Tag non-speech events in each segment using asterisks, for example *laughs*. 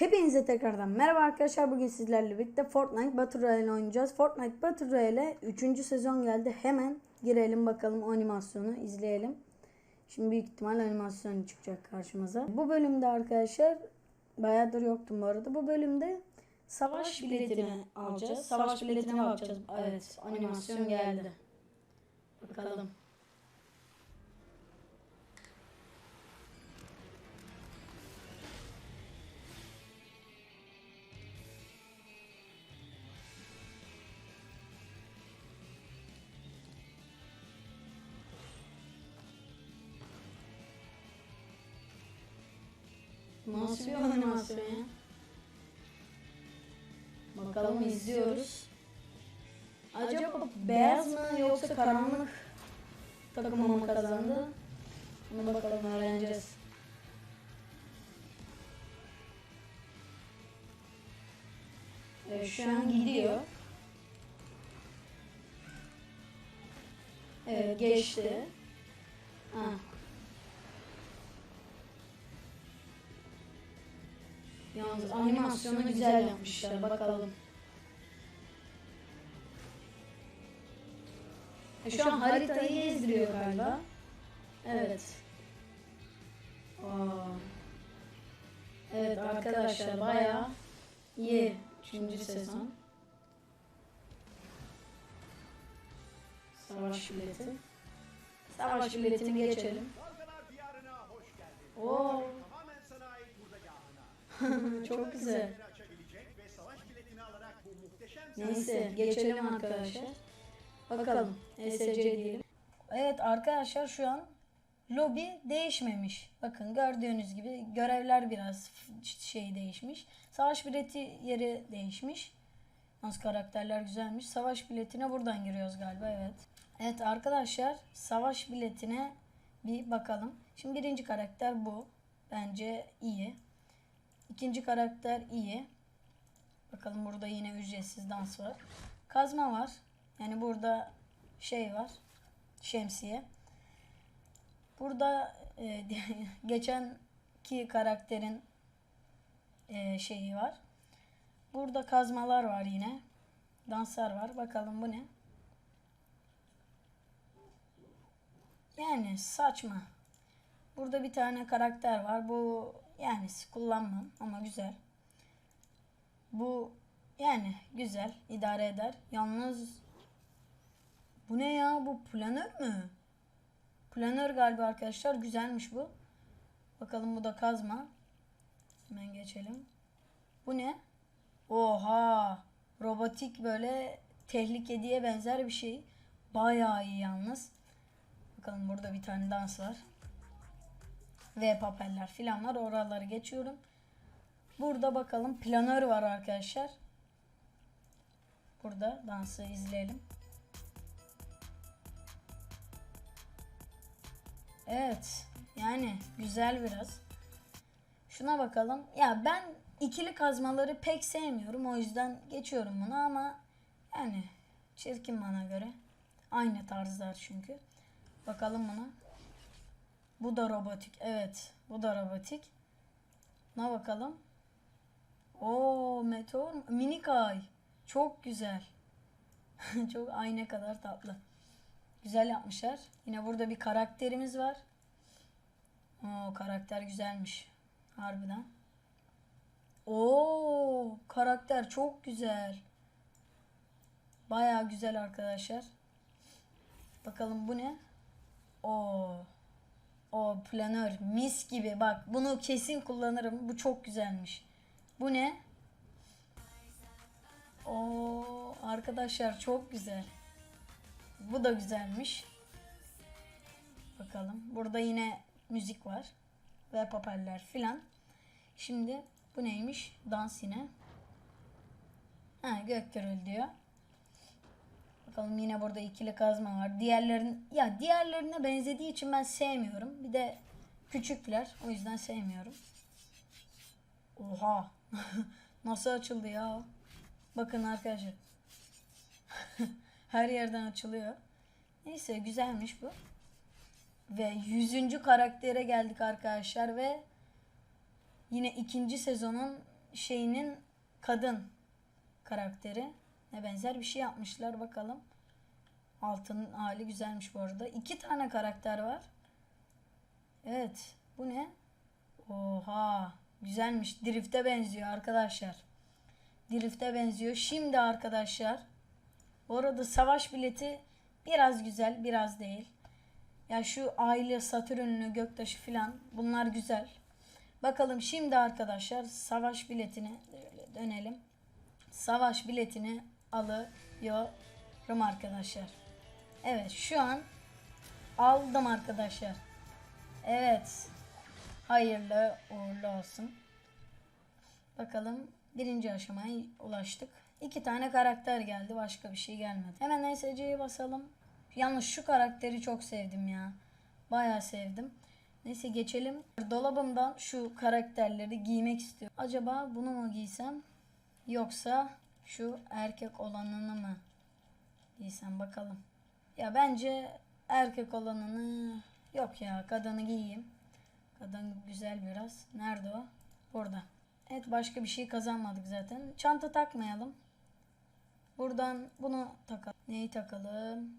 Hepinize tekrardan merhaba arkadaşlar. Bugün sizlerle birlikte Fortnite Battle Royale oynayacağız. Fortnite Battle Royale 3. sezon geldi. Hemen girelim bakalım animasyonu izleyelim. Şimdi büyük ihtimal animasyonu çıkacak karşımıza. Bu bölümde arkadaşlar bayağıdır yoktum bu arada. Bu bölümde savaş biletini alacağız. Savaş biletine bakacağız. Evet animasyon geldi. Bakalım. Nasıl bir animasyon ya? Bakalım izliyoruz. Acaba beyaz mı yoksa karanlık takımı mı kazandı? Bunu bakalım öğreneceğiz. Evet, şu an gidiyor. Evet geçti. Ha. Yalnız animasyonu güzel yapmışlar. Bakalım. E, Şu an haritayı gezdiriyor galiba. Evet. Aa. Evet arkadaşlar bayağı iyi. Üçüncü sezon. Savaş bileti. Savaş biletini geçelim. Oo, *laughs* buradaki çok güzel. açabilecek ve savaş biletini alarak bu muhteşem Neyse geçelim arkadaşlar. Bakalım ESC diyelim. Evet arkadaşlar şu an lobi değişmemiş. Bakın gördüğünüz gibi görevler biraz şey değişmiş. Savaş bileti yeri değişmiş. Nasıl karakterler güzelmiş. Savaş biletine buradan giriyoruz galiba evet. Evet arkadaşlar savaş biletine bir bakalım. Şimdi birinci karakter bu. Bence iyi. İkinci karakter iyi. Bakalım burada yine ücretsiz dans var. Kazma var. Yani burada şey var. Şemsiye. Burada e, *laughs* geçenki karakterin e, şeyi var. Burada kazmalar var yine. Danslar var. Bakalım bu ne? Yani saçma. Burada bir tane karakter var. Bu yani kullanmam ama güzel. Bu yani güzel idare eder. Yalnız bu ne ya? Bu planör mü? Planör galiba arkadaşlar. Güzelmiş bu. Bakalım bu da kazma. Hemen geçelim. Bu ne? Oha! Robotik böyle tehlikediye benzer bir şey. Bayağı iyi yalnız. Bakalım burada bir tane dans var. Ve papeller filan var. Oraları geçiyorum. Burada bakalım planör var arkadaşlar. Burada dansı izleyelim. Evet. Yani güzel biraz. Şuna bakalım. Ya ben ikili kazmaları pek sevmiyorum. O yüzden geçiyorum bunu ama yani çirkin bana göre. Aynı tarzlar çünkü. Bakalım buna. Bu da robotik. Evet. Bu da robotik. Buna bakalım. Oo meteor minik ay. Çok güzel. *laughs* Çok ayna kadar tatlı. Güzel yapmışlar. Yine burada bir karakterimiz var. Oo karakter güzelmiş. Harbiden. Oo karakter çok güzel. Baya güzel arkadaşlar. Bakalım bu ne? Oo. O planör mis gibi. Bak bunu kesin kullanırım. Bu çok güzelmiş. Bu ne? Oo arkadaşlar çok güzel. Bu da güzelmiş. Bakalım. Burada yine müzik var. Ve papeller filan. Şimdi bu neymiş? Dans yine. Ha gök gürül diyor. Bakalım yine burada ikili kazma var. Diğerlerin ya diğerlerine benzediği için ben sevmiyorum. Bir de küçükler. O yüzden sevmiyorum. Oha. *laughs* Nasıl açıldı ya? Bakın arkadaşlar. *laughs* Her yerden açılıyor. Neyse güzelmiş bu. Ve 100. karaktere geldik arkadaşlar ve yine ikinci sezonun şeyinin kadın karakteri. Ne benzer bir şey yapmışlar bakalım. Altın hali güzelmiş bu arada. İki tane karakter var. Evet. Bu ne? Oha. Güzelmiş. Drift'e benziyor arkadaşlar. Drift'e benziyor. Şimdi arkadaşlar. Bu arada savaş bileti biraz güzel, biraz değil. Ya şu aile Satürn'lü göktaşı filan bunlar güzel. Bakalım şimdi arkadaşlar savaş biletini böyle dönelim. Savaş biletini alıyorum arkadaşlar. Evet şu an aldım arkadaşlar. Evet. Hayırlı uğurlu olsun. Bakalım birinci aşamaya ulaştık. İki tane karakter geldi. Başka bir şey gelmedi. Hemen NSC'ye basalım. Yalnız şu karakteri çok sevdim ya. Bayağı sevdim. Neyse geçelim. Dolabımdan şu karakterleri giymek istiyorum. Acaba bunu mu giysem? Yoksa şu erkek olanını mı giysem bakalım. Ya bence erkek olanını yok ya kadını giyeyim. Kadın güzel biraz. Nerede o? Burada. Evet başka bir şey kazanmadık zaten. Çanta takmayalım. Buradan bunu takalım. Neyi takalım?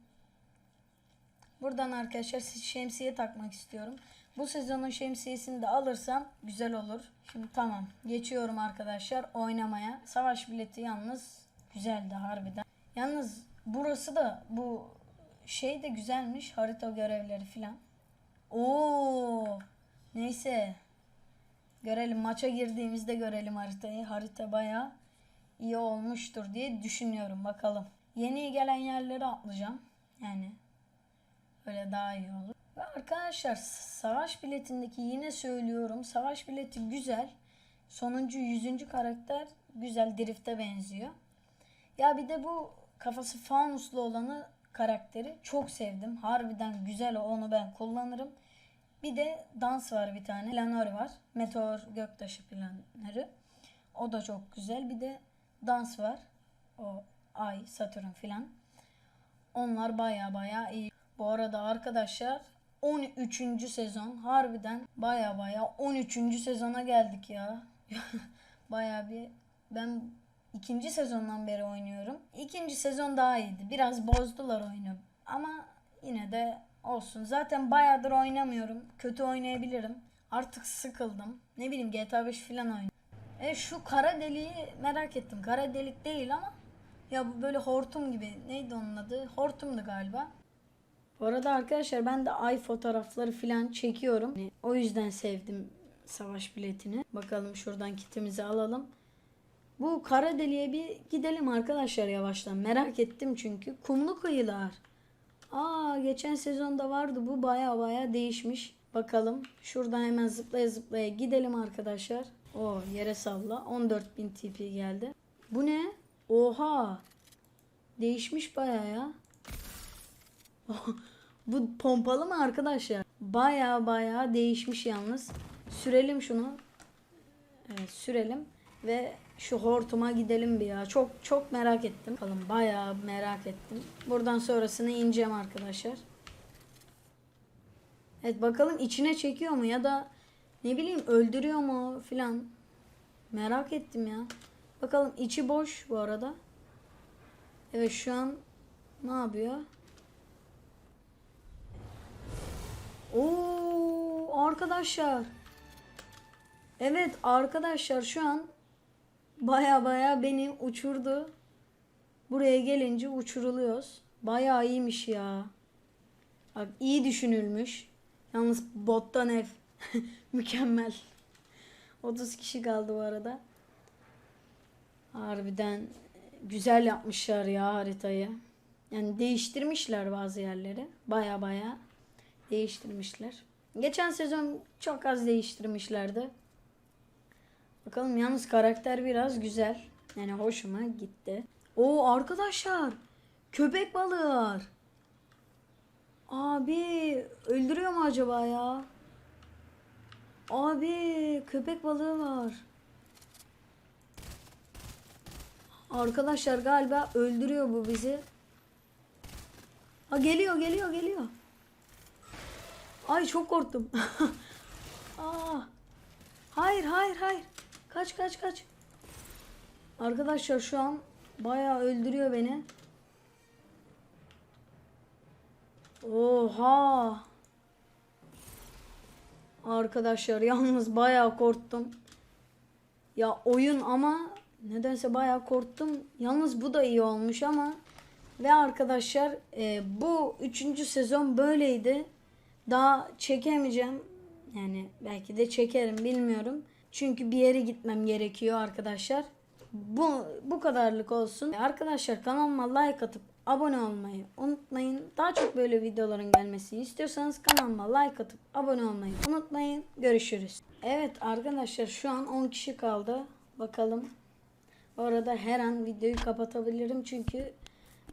Buradan arkadaşlar şemsiye takmak istiyorum. Bu sezonun şemsiyesini de alırsam güzel olur. Şimdi tamam. Geçiyorum arkadaşlar oynamaya. Savaş bileti yalnız güzeldi harbiden. Yalnız burası da bu şey de güzelmiş. Harita görevleri filan. Oo. Neyse. Görelim maça girdiğimizde görelim haritayı. Harita bayağı iyi olmuştur diye düşünüyorum bakalım. Yeni gelen yerleri atlayacağım. Yani öyle daha iyi olur. Ve arkadaşlar savaş biletindeki yine söylüyorum. Savaş bileti güzel. Sonuncu yüzüncü karakter güzel drifte benziyor. Ya bir de bu kafası fanuslu olanı karakteri çok sevdim. Harbiden güzel o onu ben kullanırım. Bir de dans var bir tane. Planör var. Meteor göktaşı planörü. O da çok güzel. Bir de dans var. O ay, Satürn filan. Onlar baya baya iyi. Bu arada arkadaşlar 13. sezon harbiden baya baya 13. sezona geldik ya. *laughs* baya bir ben ikinci sezondan beri oynuyorum. İkinci sezon daha iyiydi. Biraz bozdular oyunu. Ama yine de olsun. Zaten bayağıdır oynamıyorum. Kötü oynayabilirim. Artık sıkıldım. Ne bileyim GTA 5 falan oynuyorum. E şu kara deliği merak ettim. Kara delik değil ama ya bu böyle hortum gibi. Neydi onun adı? Hortumdu galiba. Bu arada arkadaşlar ben de ay fotoğrafları falan çekiyorum. Yani O yüzden sevdim savaş biletini. Bakalım şuradan kitimizi alalım. Bu kara deliğe bir gidelim arkadaşlar yavaştan. Merak ettim çünkü. Kumlu kıyılar. Aa geçen sezonda vardı bu baya baya değişmiş. Bakalım şuradan hemen zıplaya zıplaya gidelim arkadaşlar. O yere salla. 14.000 TP geldi. Bu ne? Oha. Değişmiş baya ya. *laughs* Bu pompalı mı arkadaşlar? Baya baya değişmiş yalnız. Sürelim şunu. Evet sürelim. Ve şu hortuma gidelim bir ya. Çok çok merak ettim. Bakalım bayağı merak ettim. Buradan sonrasını ineceğim arkadaşlar. Evet bakalım içine çekiyor mu ya da ne bileyim öldürüyor mu filan. Merak ettim ya. Bakalım içi boş bu arada. Evet şu an ne yapıyor? Oo arkadaşlar. Evet arkadaşlar şu an baya baya beni uçurdu. Buraya gelince uçuruluyoruz. Baya iyiymiş ya. Bak iyi düşünülmüş. Yalnız bottan ev. *laughs* Mükemmel. 30 kişi kaldı bu arada. Harbiden güzel yapmışlar ya haritayı. Yani değiştirmişler bazı yerleri. Baya baya değiştirmişler. Geçen sezon çok az değiştirmişlerdi. Bakalım yalnız karakter biraz güzel. Yani hoşuma gitti. Oo arkadaşlar. Köpek balığı. Abi öldürüyor mu acaba ya? Abi köpek balığı var. Arkadaşlar galiba öldürüyor bu bizi. Ha geliyor geliyor geliyor. Ay çok korktum. *laughs* Aa. Hayır hayır hayır. Kaç kaç kaç. Arkadaşlar şu an bayağı öldürüyor beni. Oha. Arkadaşlar yalnız bayağı korktum. Ya oyun ama nedense bayağı korktum. Yalnız bu da iyi olmuş ama ve arkadaşlar e, bu üçüncü sezon böyleydi. Daha çekemeyeceğim. Yani belki de çekerim bilmiyorum. Çünkü bir yere gitmem gerekiyor arkadaşlar. Bu bu kadarlık olsun. Arkadaşlar kanalıma like atıp abone olmayı unutmayın. Daha çok böyle videoların gelmesini istiyorsanız kanalıma like atıp abone olmayı unutmayın. Görüşürüz. Evet arkadaşlar şu an 10 kişi kaldı. Bakalım. Orada her an videoyu kapatabilirim çünkü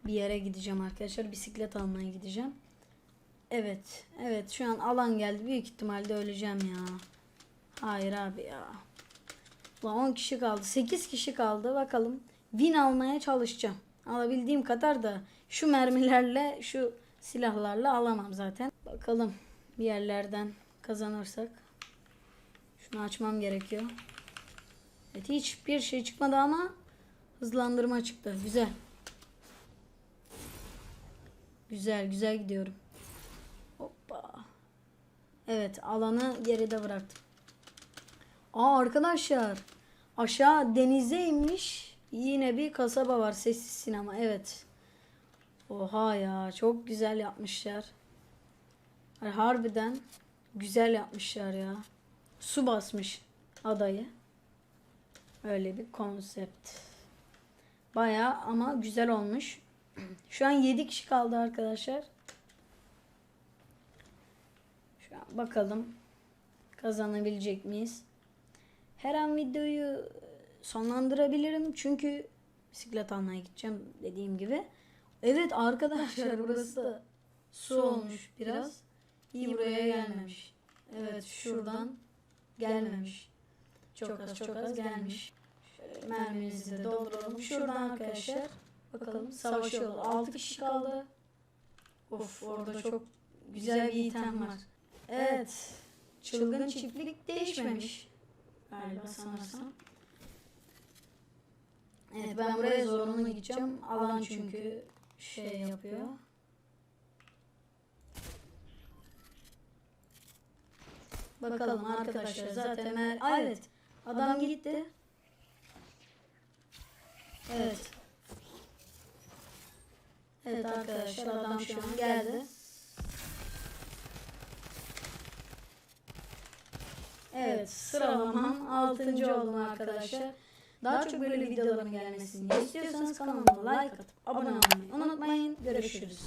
bir yere gideceğim arkadaşlar. Bisiklet almaya gideceğim. Evet. Evet şu an alan geldi. Büyük ihtimalle öleceğim ya. Hayır abi ya. Ulan 10 kişi kaldı. 8 kişi kaldı. Bakalım. Win almaya çalışacağım. Alabildiğim kadar da şu mermilerle şu silahlarla alamam zaten. Bakalım bir yerlerden kazanırsak. Şunu açmam gerekiyor. Evet hiçbir şey çıkmadı ama hızlandırma çıktı. Güzel. Güzel güzel gidiyorum. Evet alanı geride bıraktım. Aa arkadaşlar aşağı denize inmiş yine bir kasaba var sessiz sinema evet. Oha ya çok güzel yapmışlar. Harbiden güzel yapmışlar ya. Su basmış adayı. Öyle bir konsept. Baya ama güzel olmuş. *clears throat* Şu an 7 kişi kaldı arkadaşlar. Şu an bakalım kazanabilecek miyiz? Her an videoyu sonlandırabilirim çünkü bisiklet almaya gideceğim dediğim gibi. Evet arkadaşlar burası da su olmuş biraz. İyi buraya gelmemiş. Evet şuradan gelmemiş. Çok az çok az gelmiş. Mermimizi de dolduralım. Şuradan arkadaşlar bakalım savaşıyorlar. 6 kişi kaldı. Of orada çok güzel bir item var. Evet. Çılgın çiftlik değişmemiş. Galiba sanırsam. Evet ben buraya zorunlu gideceğim. Alan çünkü şey yapıyor. Bakalım arkadaşlar zaten mer- Ay, evet adam gitti. Evet. Evet arkadaşlar adam şu an geldi. Evet sıralamam 6. oldum arkadaşlar. Daha çok böyle videoların gelmesini istiyorsanız kanalıma like atıp abone olmayı unutmayın. Görüşürüz.